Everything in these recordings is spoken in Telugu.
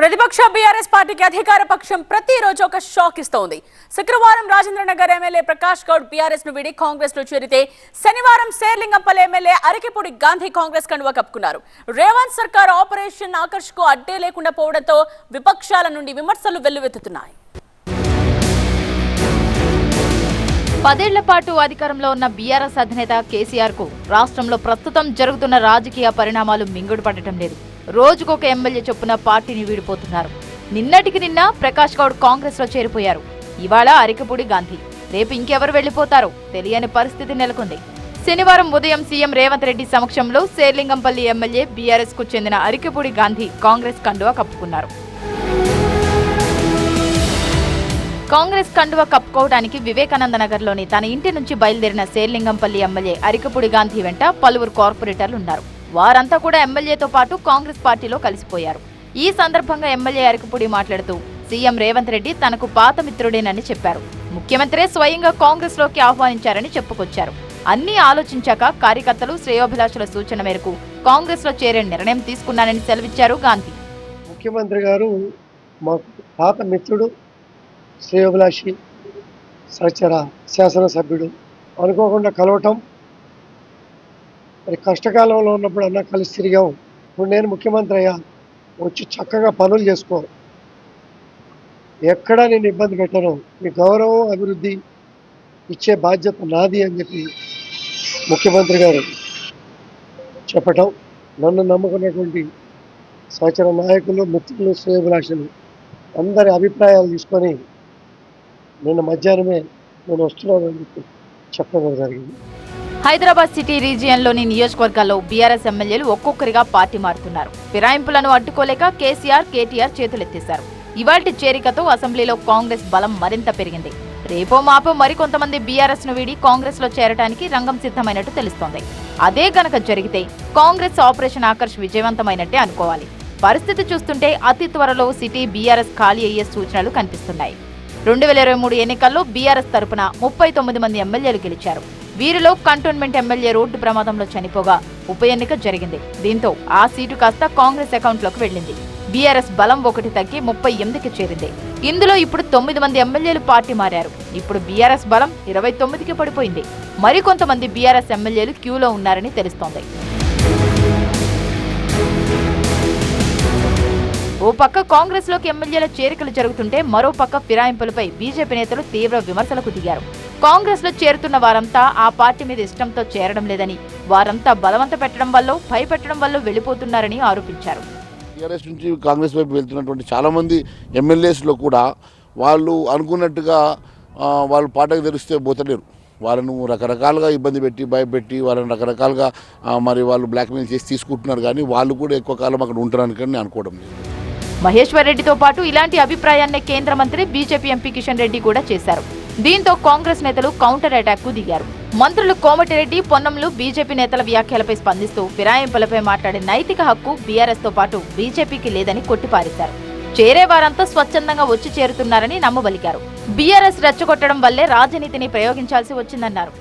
ప్రతిపక్ష బీఆర్ఎస్ పార్టీకి అధికార పక్షం ప్రతిరోజు ఒక షాక్ ఇస్తోంది. శుక్రవారం రాజేంద్రనగర్ ఎమ్మెల్యే ప్రకాష్ గౌడ్ బీఆర్ఎస్ను వీడి కాంగ్రెస్లో చేరితే శనివారం శేర్లింగంపల్లి ఎమ్మెల్యే అరకిపూడి గాంధీ కాంగ్రెస్ కండువా కప్పుకున్నారు. రేవంత్ సర్కార్ ఆపరేషన్ ఆకర్ష్కు అడ్డే లేకుండా పోవడంతో విపక్షాల నుండి విమర్శలు వెల్లువెత్తుతున్నాయి. పదేళ్ళ పాటు అధికారంలో ఉన్న బీఆర్ఎస్ అధినేత కేసీఆర్కు రాష్ట్రంలో ప్రస్తుతం జరుగుతున్న రాజకీయ పరిణామాలు మింగుడు పడటం లేదు. రోజుకొక ఎమ్మెల్యే చొప్పున పార్టీని వీడిపోతున్నారు. నిన్నటికి నిన్న ప్రకాష్ గౌడ్ కాంగ్రెస్లో చేరిపోయారు. ఇవాళ అరికపూడి గాంధీ. రేపు ఇంకెవరు వెళ్ళిపోతారో తెలియని పరిస్థితి నెలకొంది. శనివారం ఉదయం సీఎం రేవంత్ రెడ్డి సమక్షంలో శేర్లింగంపల్లి ఎమ్మెల్యే బీఆర్ఎస్కు చెందిన అరికపూడి గాంధీ కాంగ్రెస్ కండువా కప్పుకున్నారు. కాంగ్రెస్ కండువా కప్పుకోవడానికి వివేకానంద నగర్లోని తన ఇంటి నుంచి బయలుదేరిన శేర్లింగంపల్లి ఎమ్మెల్యే అరికపూడి గాంధీ వెంట పలువురు కార్పొరేటర్లు ఉన్నారు. వారంతా కూడా ఎమ్మెల్యేతో పాటు కాంగ్రెస్ పార్టీలో కలిసిపోయారు. ఈ సందర్భంగా ఎమ్మెల్యే అరికపూడి మాట్లాడుతూ సీఎం రేవంత్ రెడ్డి తనకు పాత మిత్రుడేనని చెప్పారు. ముఖ్యమంత్రే స్వయంగా కాంగ్రెస్లోకి ఆహ్వానించారని చెప్పుకొచ్చారు. అన్ని ఆలోచించాక కార్యకర్తలు శ్రేయోభిలాషుల సూచన మేరకు కాంగ్రెస్లో చేరే నిర్ణయం తీసుకున్నానని సెలవిచ్చారు గాంధీ. ముఖ్యమంత్రి గారు మా పాత మిత్రుడు శ్రేయోభిలాషి సహచర శాసనసభ్యుడు అనుకోకుండా కలవటం మరి కష్టకాలంలో ఉన్నప్పుడు అన్న కలిసి తిరిగాం ఇప్పుడు నేను ముఖ్యమంత్రి అయ్యా. వచ్చి చక్కగా పనులు చేసుకో. ఎక్కడా నేను ఇబ్బంది పెట్టను. మీ గౌరవం అభివృద్ధి ఇచ్చే బాధ్యత నాది అని చెప్పి ముఖ్యమంత్రి గారు చెప్పటం నన్ను నమ్ముకున్నటువంటి సహచర నాయకులు మిత్రులు శ్రేయభిలాషులు అందరి అభిప్రాయాలు తీసుకొని నిన్న మధ్యాహ్నమే నేను వస్తున్నానని చెప్పి చెప్పడం జరిగింది. హైదరాబాద్ సిటీ రీజియన్లోని నియోజకవర్గాల్లో బీఆర్ఎస్ ఎమ్మెల్యేలు ఒక్కొక్కరిగా పార్టీ మారుతున్నారు. ఫిరాయింపులను అడ్డుకోలేక కేసీఆర్ కేటీఆర్ చేతులెత్తేశారు. ఇవాల్టి చేరికతో అసెంబ్లీలో కాంగ్రెస్ బలం మరింత పెరిగింది. రేపో మాపో మరికొంతమంది బీఆర్ఎస్ను వీడి కాంగ్రెస్లో చేరడానికి రంగం సిద్ధమైనట్టు తెలుస్తోంది. అదే గనక జరిగితే కాంగ్రెస్ ఆపరేషన్ ఆకర్ష్ విజయవంతమైనట్టే అనుకోవాలి. పరిస్థితి చూస్తుంటే అతి త్వరలో సిటీ బీఆర్ఎస్ ఖాళీ అయ్యే సూచనలు కనిపిస్తున్నాయి. రెండు వేల ఇరవై మూడు ఎన్నికల్లో బీఆర్ఎస్ తరపున ముప్పై తొమ్మిది మంది ఎమ్మెల్యేలు గెలిచారు. వీరిలో కంటోన్మెంట్ ఎమ్మెల్యే రోడ్డు ప్రమాదంలో చనిపోగా ఉప ఎన్నిక జరిగింది. దీంతో ఆ సీటు కాస్త కాంగ్రెస్ అకౌంట్లోకి వెళ్ళింది. బీఆర్ఎస్ బలం ఒకటి తగ్గి ముప్పై ఎనిమిదికి చేరింది. ఇందులో ఇప్పుడు తొమ్మిది మంది ఎమ్మెల్యేలు పార్టీ మారారు. ఇప్పుడు బీఆర్ఎస్ బలం ఇరవై తొమ్మిదికి పడిపోయింది. మరికొంతమంది బీఆర్ఎస్ ఎమ్మెల్యేలు క్యూలో ఉన్నారని తెలుస్తోంది. ఓ పక్క కాంగ్రెస్లోకి ఎమ్మెల్యేల చేరికలు జరుగుతుంటే మరో పక్క ఫిరాయింపులపై బీజేపీ నేతలు తీవ్ర విమర్శలకు దిగారు. కాంగ్రెస్లో చేరుతున్న వారంతా ఆ పార్టీ మీద ఇష్టంతో చేరడం లేదని వారంతా బలవంత పెట్టడం వల్ల భయపెట్టడం వల్ల వెళ్ళిపోతున్నారని ఆరోపించారు. టీఆర్ఎస్ నుంచి కాంగ్రెస్ వైపు వెళ్తున్నటువంటి చాలామంది ఎమ్మెల్యేస్లో కూడా వాళ్ళు అనుకున్నట్టుగా వాళ్ళు పాటకు తెరిస్తే పోతలేరు. వాళ్ళను రకరకాలుగా ఇబ్బంది పెట్టి భయపెట్టి వాళ్ళని రకరకాలుగా మరి వాళ్ళు బ్లాక్మెయిల్ చేసి తీసుకుంటున్నారు. కానీ వాళ్ళు కూడా ఎక్కువ కాలం అక్కడ ఉంటారని కానీ నేను అనుకోవడం లేదు. మహేశ్వర్ రెడ్డితో పాటు ఇలాంటి అభిప్రాయాన్నే కేంద్ర మంత్రి బీజేపీ ఎంపీ కిషన్ రెడ్డి కూడా చేశారు. దీంతో కాంగ్రెస్ నేతలు కౌంటర్ అటాక్కు దిగారు. మంత్రులు కోమటిరెడ్డి పొన్నంలు బీజేపీ నేతల వ్యాఖ్యలపై స్పందిస్తూ ఫిరాయింపులపై మాట్లాడే నైతిక హక్కు బీఆర్ఎస్తో పాటు బీజేపీకి లేదని కొట్టిపారేశారు. చేరే వారంతా స్వచ్ఛందంగా వచ్చి చేరుతున్నారని నమ్మబలికారు. బీఆర్ఎస్ రెచ్చగొట్టడం వల్లే రాజనీతిని ప్రయోగించాల్సి వచ్చిందన్నారు.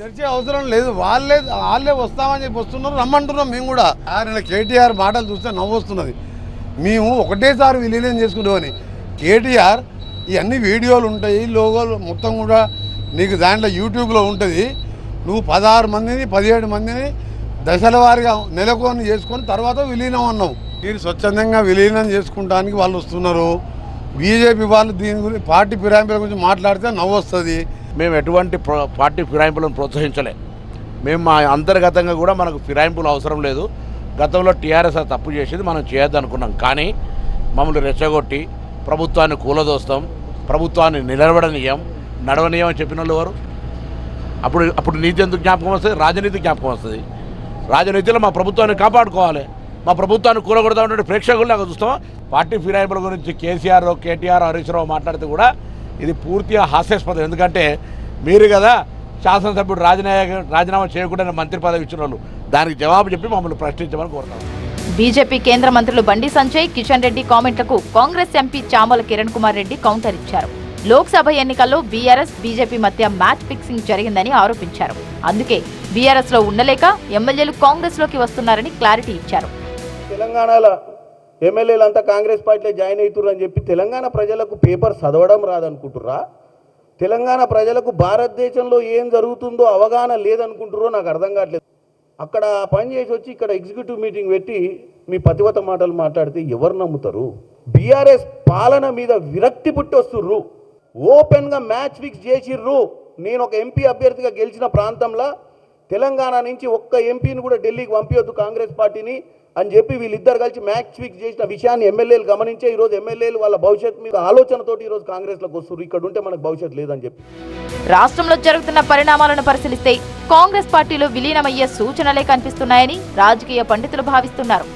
తెరిచే అవసరం లేదు. వాళ్ళే వాళ్ళే వస్తామని చెప్పి వస్తున్నారు. రమ్మంటున్నాం మేము కూడా. ఆయన కేటీఆర్ మాటలు చూస్తే నవ్వు వస్తున్నది మేము ఒకటేసారి విలీనం చేసుకుంటామని కేటీఆర్ ఇవన్నీ వీడియోలు ఉంటాయి లోగోలు మొత్తం కూడా నీకు దాంట్లో యూట్యూబ్లో ఉంటుంది. నువ్వు పదహారు మందిని పదిహేడు మందిని దశల వారిగా నెలకొని చేసుకొని తర్వాత విలీనం అన్నావు. మీరు స్వచ్ఛందంగా విలీనం చేసుకుంటానికి వాళ్ళు వస్తున్నారు. బీజేపీ వాళ్ళు దీని గురించి పార్టీ ఫిరాయింపుల గురించి మాట్లాడితే నవ్వు వస్తుంది మేము ఎటువంటి పార్టీ ఫిరాయింపులను ప్రోత్సహించలే. మేము మా అంతర్గతంగా కూడా మనకు ఫిరాయింపులు అవసరం లేదు. గతంలో టీఆర్ఎస్ తప్పు చేసేది మనం చేయొద్దు అనుకున్నాం కానీ మమ్మల్ని రెచ్చగొట్టి ప్రభుత్వాన్ని కూలదోస్తాం. ప్రభుత్వాన్ని నిలబడనీయం నడవనీయం అని చెప్పిన వాళ్ళు ఎవరు? అప్పుడు అప్పుడు నీతి ఎందుకు జ్ఞాపకం వస్తుంది? రాజనీతి జ్ఞాపకం వస్తుంది. రాజనీతిలో మా ప్రభుత్వాన్ని కాపాడుకోవాలి. మా ప్రభుత్వాన్ని కూలగొడదామంటే ప్రేక్షకుల్లాగా చూస్తాం. పార్టీ ఫిరాయింపుల గురించి కేసీఆర్ కేటీఆర్ హరీష్ రావు మాట్లాడితే కూడా ఇది పూర్తిగా హాస్యాస్పదం. ఎందుకంటే మీరు కదా శాసనసభ్యుడు రాజీనామా రాజీనామా చేయకుండా మంత్రి పదవి ఇచ్చిన వాళ్ళు దానికి జవాబు చెప్పి మమ్మల్ని ప్రశ్నించమని కోరుతాం బీజేపీ కేంద్ర మంత్రులు బండి సంజయ్ కిషన్ రెడ్డి కామెంట్లకు కాంగ్రెస్ ఎంపీ చామల కిరణ్ కుమార్ రెడ్డి కౌంటర్ ఇచ్చారు. లోక్సభ ఎన్నికల్లో బీఆర్ఎస్ బీజేపీ మధ్య మ్యాచ్ ఫిక్సింగ్ జరిగిందని ఆరోపించారు. అందుకే బీఆర్ఎస్లో ఉండలేక ఎమ్మెల్యేలు కాంగ్రెస్లోకి వస్తున్నారని క్లారిటీ ఇచ్చారు. తెలంగాణలో ఎమ్మెల్యేలంతా కాంగ్రెస్ పార్టీలో జాయిన్ అవుతుర్రు అని చెప్పి తెలంగాణ ప్రజలకు పేపర్ చదవడం రాదనుకుంటుర్రా? తెలంగాణ ప్రజలకు భారతదేశంలో ఏం జరుగుతుందో అవగాహన లేదనుకుంటుర్రో నాకు అర్థం కావట్లేదు. అక్కడ పని చేసి వచ్చి ఇక్కడ ఎగ్జిక్యూటివ్ మీటింగ్ పెట్టి మీ పతివత మాటలు మాట్లాడితే ఎవరు నమ్ముతారు? బీఆర్ఎస్ పాలన మీద విరక్తి పుట్టి వస్తుర్రు. ఓపెన్గా మ్యాచ్ ఫిక్స్ చేసిర్రు. నేను ఒక ఎంపీ అభ్యర్థిగా గెలిచిన ప్రాంతంలో తెలంగాణ నుంచి ఒక్క ఎంపీని కూడా ఢిల్లీకి పంపించొద్దు కాంగ్రెస్ పార్టీని. అని చెప్పి వీళ్ళిద్దరు కలిసి మ్యాచ్ ఫిక్స్ చేసిన విషయాన్ని ఎమ్మెల్యేలు గమనించే ఈరోజు ఎమ్మెల్యేలు వాళ్ళ భవిష్యత్తు మీద ఆలోచనతోటి ఈరోజు కాంగ్రెస్లోకి వస్తున్నారు ఇక్కడ ఉంటే మనకు భవిష్యత్తు లేదని చెప్పి. రాష్ట్రంలో జరుగుతున్న పరిణామాలను పరిశీలిస్తే కాంగ్రెస్ పార్టీలో విలీనమయ్యే సూచనలే కనిపిస్తున్నాయని రాజకీయ పండితులు భావిస్తున్నారు.